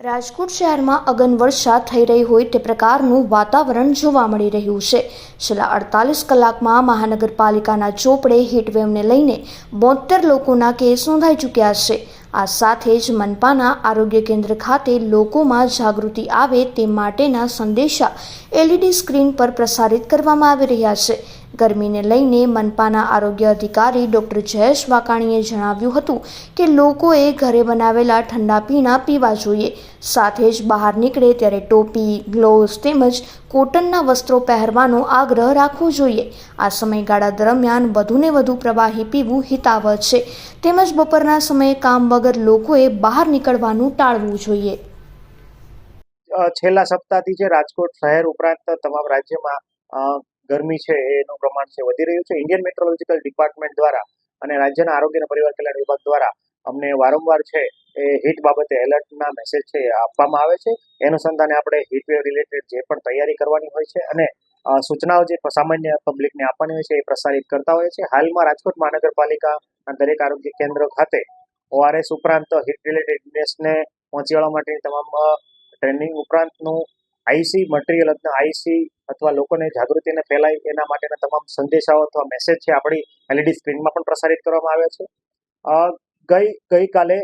રાજકોટ શહેરમાં અગનવર્ષા થઈ રહી હોય તે પ્રકારનું વાતાવરણ જોવા મળી રહ્યું છે. છેલ્લા અડતાલીસ કલાકમાં મહાનગરપાલિકાના ચોપડે હીટવેવને લઈને બોતેર લોકોના કેસ નોંધાઈ ચૂક્યા છે. આ સાથે જ મનપાના આરોગ્ય કેન્દ્ર ખાતે લોકોમાં જાગૃતિ આવે તે માટેના સંદેશા એલઈડી સ્ક્રીન પર પ્રસારિત કરવામાં આવી રહ્યા છે. ગરમીને લઈને મનપાના આરોગ્ય અધિકારી ડોક્ટર જયેશ વાકાણીએ જણાવ્યું હતું કે લોકોએ ઘરે બનાવેલા ઠંડા પીણા પીવા જોઈએ. સાથે જ બહાર નીકળે ત્યારે ટોપી, ગ્લોવ્સ તેમજ કોટનના વસ્ત્રો પહેરવાનો આગ્રહ રાખવો જોઈએ. આ સમયગાળા દરમિયાન વધુને વધુ પ્રવાહી પીવું હિતાવહ છે. તેમજ બપોરના સમયે કામ વગર લોકોએ બહાર નીકળવાનું ટાળવું જોઈએ. છેલ્લા સપ્તાહથી જે રાજકોટ શહેર ઉપરાંત તમામ રાજ્યમાં ગરમી છે, એનું પ્રમાણ છે, વધી રહ્યું છે. ઇન્ડિયન મેટ્રોલોજીકલ ડિપાર્ટમેન્ટ દ્વારા અને રાજ્યના આરોગ્ય અને પરિવાર કલ્યાણ વિભાગ દ્વારા અમને વારંવાર છે, એ હીટ બાબતે એલર્ટના મેસેજ છે આપવામાં આવે છે. અનુસંધાને આપણે હીટવેવ રિલેટેડ જે પણ તૈયારી કરવાની હોય છે અને સૂચનાઓ જે સામાન્ય પબ્લિકને આપવાની હોય છે, એ પ્રસારિત કરતા હોય છે. હાલમાં રાજકોટ મહાનગરપાલિકાના દરેક આરોગ્ય કેન્દ્ર ખાતે ઓઆરએસ ઉપરાંત હીટ રિલેટેડ ઇલનેસને પહોંચી વળવા માટેની તમામ ટ્રેનિંગ ઉપરાંતનું આઈસી મટીરિયલ અથવા આઈસી અથવા લોકોને જાગૃતિને ફેલાય એના માટેના તમામ સંદેશાઓ અથવા મેસેજ છે આપણી એલઈડી સ્ક્રીનમાં પણ પ્રસારિત કરવામાં આવ્યા છે. ગઈ, ગઈકાલે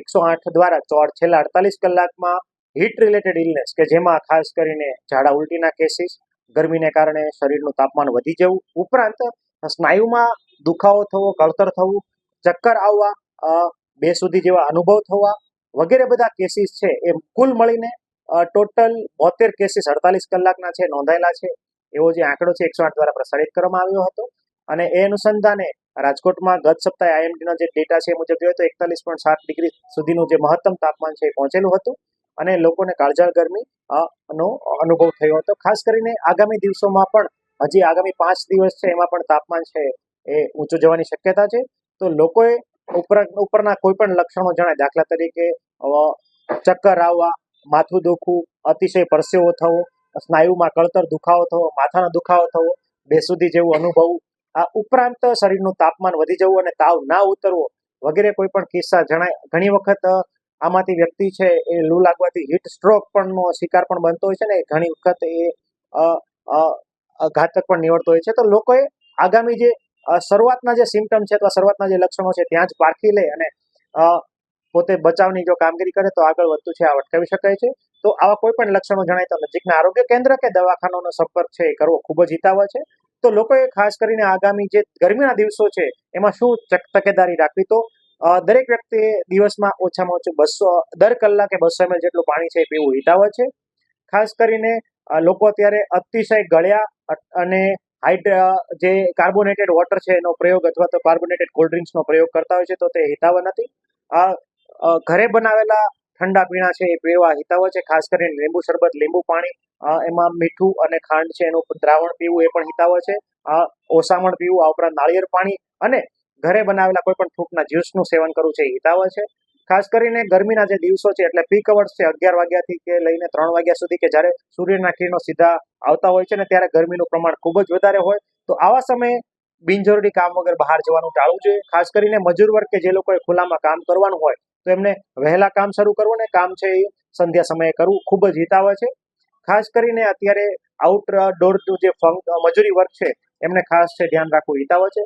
એકસો આઠ દ્વારા ચોર છેલ્લા અડતાલીસ કલાકમાં હીટ રિલેટેડ ઇલનેસ કે જેમાં ખાસ કરીને ઝાડા ઉલટીના કેસીસ ગરમીને કારણે શરીરનું તાપમાન વધી જવું, ઉપરાંત સ્નાયુમાં દુખાવો થવો, કળતર થવું, ચક્કર આવવા બે સુધી જેવા અનુભવ થવા વગેરે બધા કેસીસ છે એ કુલ મળીને ટોટલ બોતેર કેસીસ અડતાલીસ કલાકના છે, નોંધાયેલા છે. એવો જે આંકડો છે, એકસો દ્વારા પ્રસારિત કરવામાં આવ્યો હતો. અને એ અનુસંધાને રાજકોટમાં ગત સપ્તાહે આઈએમડીનો જે ડેટા છે મુજબ જોઈએ તો એકતાલીસ પોઈન્ટ સાત ડિગ્રી સુધીનું જે મહત્તમ તાપમાન છે એ પહોંચેલું હતું. અને લોકોને કાળજાળ ગરમી નો અનુભવ થયો હતો. ખાસ કરીને આગામી દિવસોમાં પણ, હજી આગામી પાંચ દિવસ છે, એમાં પણ તાપમાન છે એ ઊંચું જવાની શક્યતા છે. તો લોકોએ ઉપર, ઉપરના કોઈ પણ લક્ષણો જણાય. દાખલા તરીકે ચક્કર આવવા માથું દુખવું, અતિશય પરસેવો થવો, સ્નાયુમાં કળતર દુખાવો થવો, માથાનો દુખાવો થવો બેસુધી જેવું અનુભવવું આ ઉપરાંત શરીરનું તાપમાન વધી જવું અને તાવ ના ઉતરવો વગેરે કોઈ પણ કિસ્સા જણાય, ઘણી વખત આમાંથી વ્યક્તિ છે એ લૂ લાગવાથી હીટ સ્ટ્રોક પણ નો શિકાર પણ બનતો હોય છે ને, ઘણી વખત એ ઘાતક પણ નીવડતો હોય છે. તો લોકોએ આગામી જે શરૂઆતના જે સિમ્ટમ છે અથવા શરૂઆતના જે લક્ષણો છે, ત્યાં જ પારખી લે અને પોતે બચાવની જો કામગીરી કરે તો આગળ વધતું છે, આ અટકાવી શકાય છે. તો આવા કોઈ પણ લક્ષણો જણાય તો નજીકના આરોગ્ય કેન્દ્ર કે દવાખાનાનો સંપર્ક છે એ કરવો ખૂબ જ હિતાવહ છે. તો લોકોએ ખાસ કરીને આગામી જે ગરમીના દિવસો છે, એમાં શું તકેદારી રાખવી? તો દરેક વ્યક્તિએ દિવસમાં ઓછામાં ઓછું બસો દર કલાકે બસો એમએલ જેટલું પાણી છે એ પીવું હિતાવહ છે. ખાસ કરીને લોકો અત્યારે અતિશય ગળ્યા અને હાઇડ જે કાર્બોનેટેડ વોટર છે એનો પ્રયોગ અથવા તો કાર્બોનેટેડ કોલ્ડ ડ્રિંક્સનો પ્રયોગ કરતા હોય છે તો તે હિતાવહ નથી. આ ઘરે બનાવેલા ઠંડા પીણા છે, એ પીવા હિતાવ છે, ખાસ કરીને લીંબુ શરબત, લીંબુ પાણી એમાં મીઠું અને ખાંડ છે, એનું દ્રાવણ પીવું એ પણ હિતાવ છે. ઓસામણ પીવું, આ ઉપરાંત નાળિયેર પાણી અને ઘરે બનાવેલા કોઈ પણ ફ્રૂટના જ્યુસનું સેવન કરવું છે, એ હિતાવહ છે. ખાસ કરીને ગરમીના જે દિવસો છે, એટલે પીક અવર્સ છે, અગિયાર વાગ્યાથી કે લઈને ત્રણ વાગ્યા સુધી કે જ્યારે સૂર્યના કિરણો સીધા આવતા હોય છે ને ત્યારે ગરમીનું પ્રમાણ ખૂબ જ વધારે હોય, તો આવા સમયે બિનજરૂરી કામ વગર બહાર જવાનું ટાળવું જોઈએ. ખાસ કરીને મજૂર વર્ગ કે જે લોકોએ ખુલ્લામાં કામ કરવાનું હોય તો એમને વહેલા કામ શરૂ કરવું ને કામ છે એ સંધ્યા સમયે કરવું ખૂબ જ હિતાવહ છે. ખાસ કરીને અત્યારે આઉટડોર જે મજૂરી વર્ગ છે, એમને ખાસ છે ધ્યાન રાખવું હિતાવહ છે.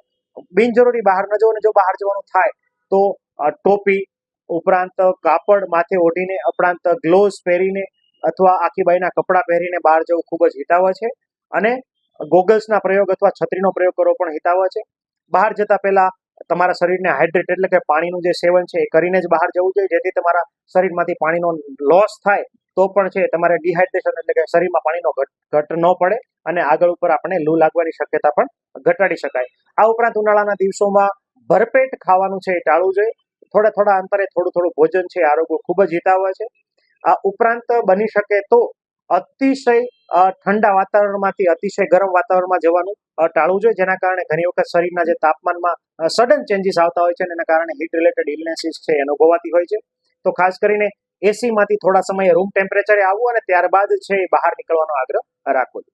બિનજરૂરી બહાર ન જવું ને જો બહાર જવાનું થાય, તો ટોપી ઉપરાંત કાપડ માથે ઓઢીને, ઉપરાંત ગ્લોવ્સ પહેરીને અથવા આખી બાઈના કપડાં પહેરીને બહાર જવું ખૂબ જ હિતાવહ છે. અને ગોગલ્સના પ્રયોગ અથવા છત્રીનો પ્રયોગ કરવો પણ હિતાવહ છે. બહાર જતા પહેલા તમારા શરીરને હાઇડ્રેટ એટલે કે પાણીનું જે સેવન છે એ કરીને જ બહાર જવું જોઈએ. જેથી તમારા શરીરમાંથી પાણીનો લોસ થાય, તો પણ છે, તમારે ડિહાઇડ્રેશન એટલે કે શરીરમાં પાણીનો ઘટ ન પડે અને આગળ ઉપર આપણે લૂ લાગવાની શક્યતા પણ ઘટાડી શકાય. આ ઉપરાંત ઉનાળાના દિવસોમાં ભરપેટ ખાવાનું છે એ ટાળવું જોઈએ. થોડા થોડા અંતરે થોડું થોડું ભોજન છે આરોગ્ય ખૂબ જ હિતાવહ છે. આ ઉપરાંત બની શકે તો અતિશય ઠંડા વાતાવરણમાંથી, અતિશય ગરમ વાતાવરણમાં જવાનું ટાળવું જોઈએ. જેના કારણે ઘણી વખત શરીરના જે તાપમાનમાં સડન ચેન્જીસ આવતા હોય છે એના કારણે હીટ રિલેટેડ ઇલનેસીસ છે એ અનુભવાતી હોય છે. તો ખાસ કરીને એસીમાંથી થોડા સમયે રૂમ ટેમ્પરેચરે આવવું અને ત્યારબાદ છે એ બહાર નીકળવાનો આગ્રહ રાખવો જોઈએ.